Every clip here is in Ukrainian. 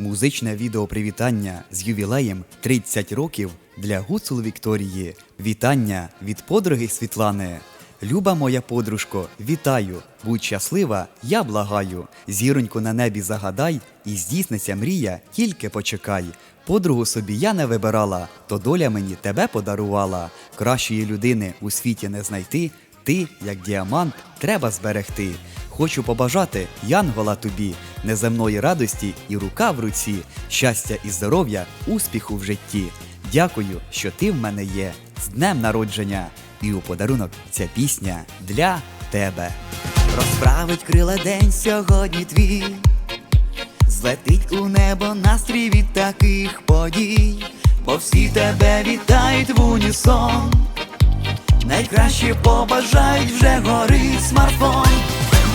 Музичне відео привітання з ювілеєм 30 років для гуцул Вікторії. Вітання від подруги Світлани. Люба моя подружко, вітаю! Будь щаслива, я благаю. Зіроньку на небі загадай, і здійсниться мрія, тільки почекай. Подругу собі я не вибирала, то доля мені тебе подарувала. Кращої людини у світі не знайти. Ти, як діамант, треба зберегти. Хочу побажати Янгола тобі, неземної радості і рука в руці, щастя і здоров'я, успіху в житті. Дякую, що ти в мене є. З днем народження! І у подарунок ця пісня для тебе. Розправить крила день сьогодні твій. Злетить у небо настрій від таких подій, бо всі тебе вітають в унісон. Найкраще побажають вже горить смартфон.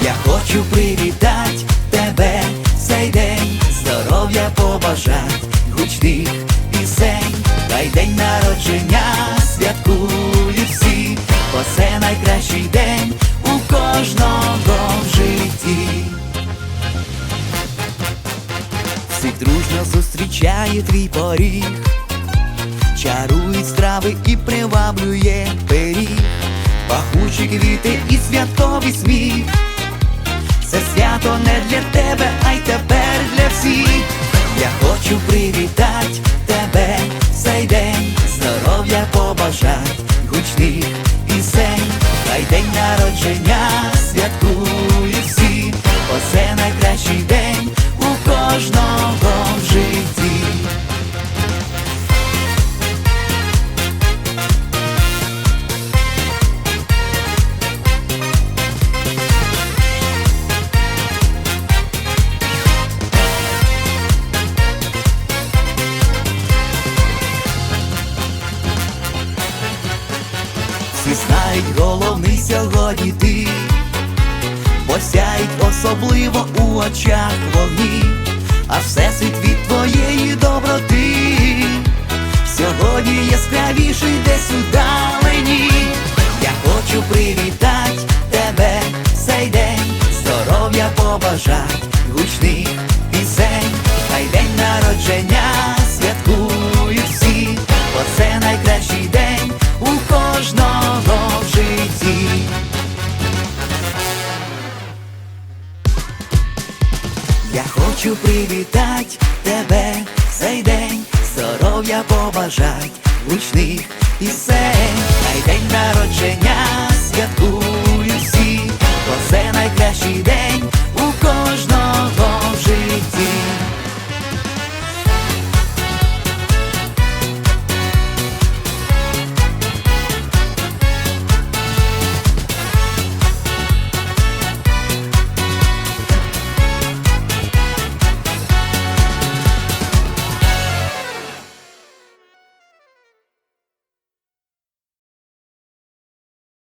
Я хочу привітати тебе цей день, здоров'я побажать, гучних пісень, Дай день народження святкують всі, бо це найкращий день у кожного в житті. Всіх дружно зустрічає твій поріг, чарують страви і приваблює пиріг, пахучі квіти і святковий сміх. Це свято не для тебе, а й тепер для всіх. Я хочу привітати тебе цей день, здоров'я побажать, гучних пісень, хай день народження святкують всі, знають головний сьогодні ти, бо сяють особливо у очах вогні, а всесвіт від твоєї доброти. Сьогодні яскравіший десь удалені. Я хочу привітати тебе цей день, здоров'я побажать, гучних пісень, хай день народження святкують Я хочу привітати тебе цей день, здоров'я побажать, гучних пісень, хай день народження